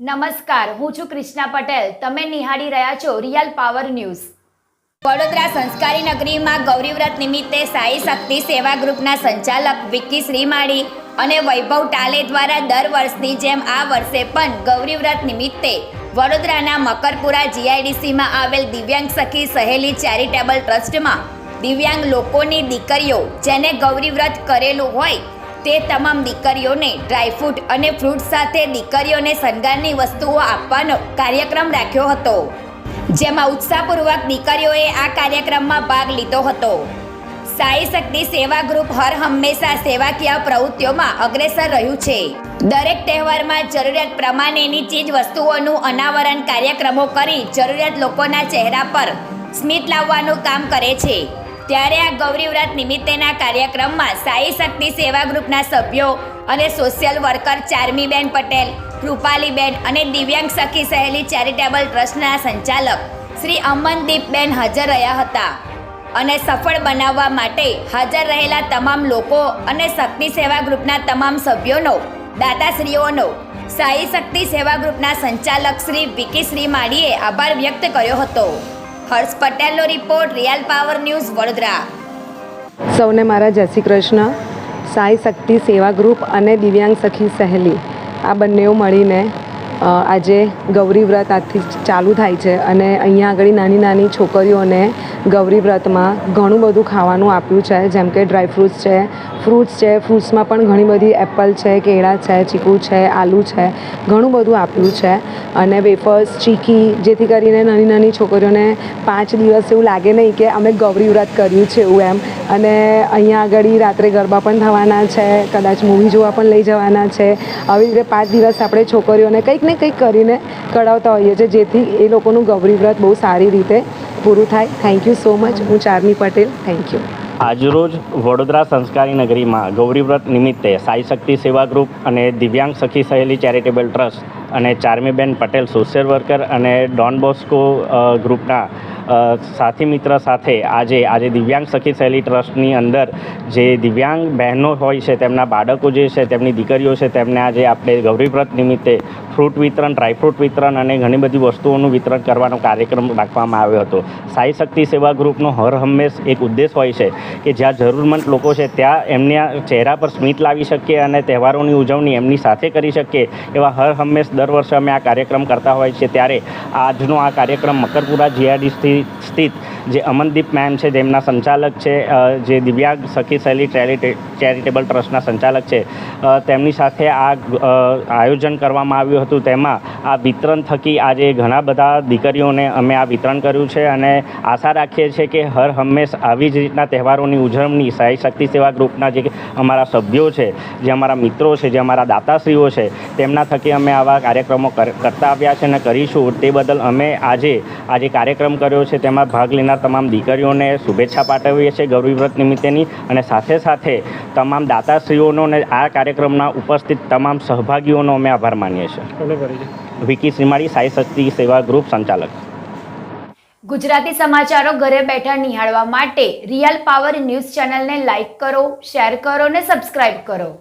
નમસ્કાર, હું છું ક્રિષ્ના પટેલ. તમે નિહાળી રહ્યા છો રિયલ પાવર ન્યૂઝ. વડોદરા સંસ્કારી નગરીમાં ગૌરીવ્રત નિમિત્તે સાઈ શક્તિ સેવા ગ્રુપના સંચાલક વિક્કી શ્રીમાળી અને વૈભવ ટાલે દ્વારા દર વર્ષની જેમ આ વર્ષે પણ ગૌરીવ્રત નિમિત્તે વડોદરાના મકરપુરા જીઆઈડીસીમાં આવેલ દિવ્યાંગ સખી સહેલી ચેરિટેબલ ટ્રસ્ટમાં દિવ્યાંગ લોકોની દીકરીઓ જેને ગૌરીવ્રત કરેલું હોય તે તમામ દીકરીઓને ડ્રાયફ્રૂટ અને ફ્રૂટ સાથે દીકરીઓને શણગારની વસ્તુઓ આપવાનો કાર્યક્રમ રાખ્યો હતો. જેમાં ઉત્સાહપૂર્વક દીકરીઓએ આ કાર્યક્રમમાં ભાગ લીધો હતો. સાઈ શક્તિ સેવા ગ્રુપ હર હંમેશા સેવાકીય પ્રવૃત્તિઓમાં અગ્રેસર રહ્યું છે. દરેક તહેવારમાં જરૂરિયાત પ્રમાણેની ચીજ વસ્તુઓનું અનાવરણ કાર્યક્રમો કરી જરૂરિયાત લોકોના ચહેરા પર સ્મિત લાવવાનું કામ કરે છે. ત્યારે આ ગૌરીવ્રત નિમિત્તેના કાર્યક્રમમાં સાઈ શક્તિ સેવા ગ્રુપના સભ્યો અને સોશિયલ વર્કર ચાર્મીબેન પટેલ કૃપાલીબેન અને દિવ્યાંગ સખી સહેલી ચેરિટેબલ ટ્રસ્ટના સંચાલક શ્રી અમનદીપબેન હાજર રહ્યા હતા અને સફળ બનાવવા માટે હાજર રહેલા તમામ લોકો અને શક્તિ સેવા ગ્રુપના તમામ સભ્યોનો, દાતાશ્રીઓનો, સાઈ શક્તિ સેવા ગ્રુપના સંચાલક શ્રી વિકી શ્રી માળીએ આભાર વ્યક્ત કર્યો હતો. હર્ષ પટેલનો report real power news Vadodara. સૌને મારા જય શ્રી કૃષ્ણ. સાઈ શક્તિ સેવા ગ્રુપ અને દિવ્યાંગ સખી સહેલી. આ બંનેઓ મળીને આજે ગૌરી વ્રત આજથી ચાલુ થાય છે અને અહીંયા આગળ નાની નાની છોકરીઓને ગૌરી વ્રતમાં ઘણું બધું ખાવાનું આપ્યું છે, જેમ કે ડ્રાયફ્રૂટ્સ છે, ફ્રૂટ્સ છે, ફ્રૂટ્સમાં પણ ઘણી બધી એપલ છે, કેળા છે, ચીકુ છે, આલુ છે, ઘણું બધું આપ્યું છે અને વેફર્સ, ચીકી, જેથી કરીને નાની નાની છોકરીઓને પાંચ દિવસ એવું લાગે નહીં કે અમે ગૌરી વ્રત કર્યું છે એવું એમ. અને અહીંયા આગળ રાત્રે ગરબા પણ થવાના છે, કદાચ મૂવી જોવા પણ લઈ જવાના છે. આવી રીતે પાંચ દિવસ આપણે છોકરીઓને કંઈક ને કંઈક કરીને કઢાવતા હોઈએ છીએ, જેથી એ લોકોનું ગૌરી વ્રત બહુ સારી રીતે પૂરું થાય. થેન્ક યુ સો મચ હું ચારમી પટેલ. થેન્ક યુ આજરોજ વડોદરા સંસ્કારી નગરીમાં ગૌરીવ્રત નિમિત્તે સાઈ શક્તિ સેવા ગ્રુપ અને દિવ્યાંગ સખી સહેલી ચેરિટેબલ ટ્રસ્ટ અને ચારમીબેન પટેલ સોશિયલ વર્કર અને ડોન બોસ્કો ગ્રુપના સાથી મિત્ર સાથે આજે આજે દિવ્યાંગ સખી સહેલી ટ્રસ્ટની અંદર જે દિવ્યાંગ બહેનો હોય છે, તેમના બાળકો જે છે, તેમની દીકરીઓ છે, તેમને આજે આપણે ગૌરીવ્રત નિમિત્તે ફ્રૂટ વિતરણ ડ્રાયફ્રૂટ વિતરણ અને ઘણી બધી વસ્તુઓનું વિતરણ કરવાનો કાર્યક્રમ રાખવામાં આવ્યો હતો. સાઈ શક્તિ સેવા ગ્રુપનો હર હંમેશ એક ઉદ્દેશ હોય છે કે જ્યાં જરૂરમંદ લોકો છે, ત્યાં એમના ચહેરા પર સ્મિત લાવી શકીએ અને તહેવારોની ઉજવણી એમની સાથે કરી શકીએ એવા હર હંમેશ દર વર્ષે અમે આ કાર્યક્રમ કરતા હોય છે. ત્યારે આજનો આ કાર્યક્રમ મકરપુરા જીઆરડી સ્થિત જે અમનદીપ મેમ છે, જેમના સંચાલક છે જે દિવ્યાંગ સખી શૈલી ચેરિટે- ચેરિટેબલ ટ્રસ્ટના સંચાલક છે તેમની સાથે આ આયોજન કરવામાં આવ્યું હતું. તેમાં આ વિતરણ થકી આજે ઘણા બધા દીકરીઓને અમે આ વિતરણ કર્યું છે અને આશા રાખીએ છીએ કે હર હંમેશ આવી જ રીતના તહેવારોની ઉજવણી સાઈ શક્તિ સેવા ગ્રુપના જે અમારા સભ્યો છે, જે અમારા મિત્રો છે, જે અમારા દાતાશ્રીઓ છે, તેમના થકી અમે આવા કાર્યક્રમો કર- કરતા આવ્યા છે અને કરીશું. તે બદલ અમે આજે આજે કાર્યક્રમ કર્યો છે તેમાં ભાગ લેનાર તમામ દીકરીઓને શુભેચ્છા પાઠવીએ છીએ ગૌરીવ્રત નિમિત્તેની અને સાથે સાથે તમામ દાતાશ્રીઓનો અને આ કાર્યક્રમના ઉપસ્થિત તમામ સહભાગીઓનો અમે આભાર માનીએ છીએ. વિકી શ્રીમાળી સાઈ શક્તિ સેવા ગ્રુપ સંચાલક. ગુજરાતી સમાચારો ઘરે બેઠા નિહાળવા માટે રિયલ પાવર ન્યૂઝ ચેનલને લાઇક કરો શેર કરો ને સબસ્ક્રાઇબ કરો.